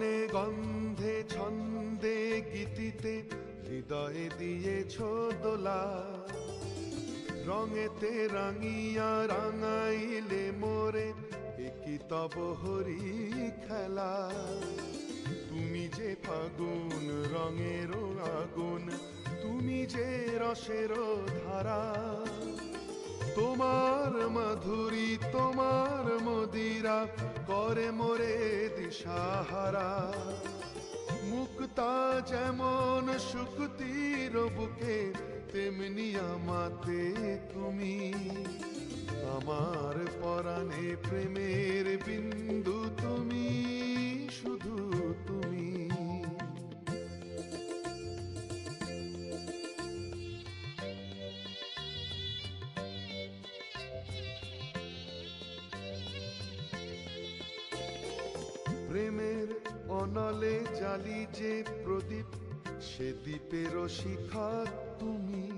নে গন্ধে ছন্দে গীতিতে হৃদয়ে দিয়েছ দোলা। রঙেতে রাঙিয়া রাঙাইলে মোরে একই তব হরি খেলা। তুমি যে ফাগুন, রঙের আগুন, তুমি যে রসের ধারা। তোমার মাধুরী, তোমার মদিরা করে মোরে দিশাহারা। মুক্তা যেমন শুকতির বুকে, তেমনি আমাতে তুমি। আমার পরাণে প্রেমের বিন্দু অনলে জালি যে প্রদীপ, সে দ্বীপের শিখা তুমি।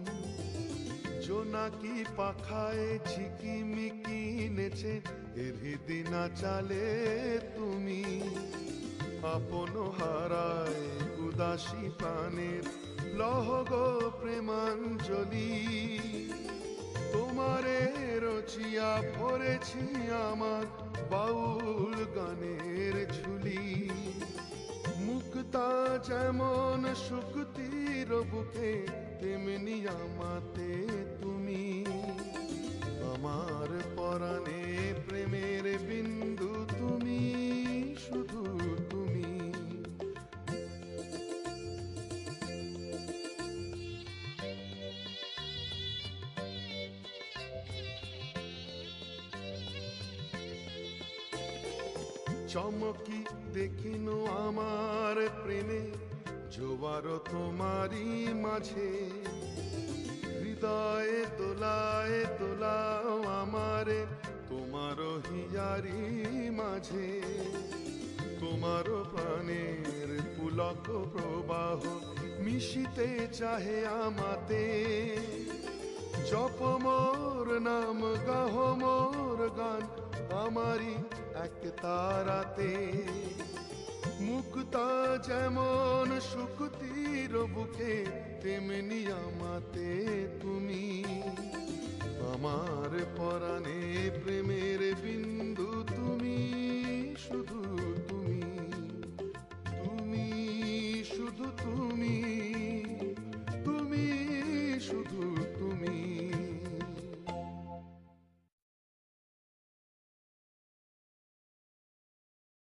জোনাকি পাখায় ঝিকিমিকি নেচে হৃদি না চালে তুমি। আপন হারায় উদাসী প্রাণের লহগ প্রেমাঞ্জলি। তোমারে রচিয়া ভরেছি আমার বাউল গানের ঝুলি। শুক্তির বুকে তেমনি আমাতে তুমি। আমার পরাণে প্রেমের বিন্দু তুমি, শুধু তুমি। চমকি দেখিন আমার প্রেমে জোয়ার তোমারই মাঝে, হৃদয়ে দোলায় দোলাও আমারে, তোমার হিয়ারি মাঝে। তোমার প্রাণের পুলক প্রবাহ মিশিতে চাহে আমাতে। জপ মোর নাম, গাহ মোর গান আমারি এক তারাতে। মুক্তা যেমন শুকতির বুকে তেমনি আমাতে তুমি।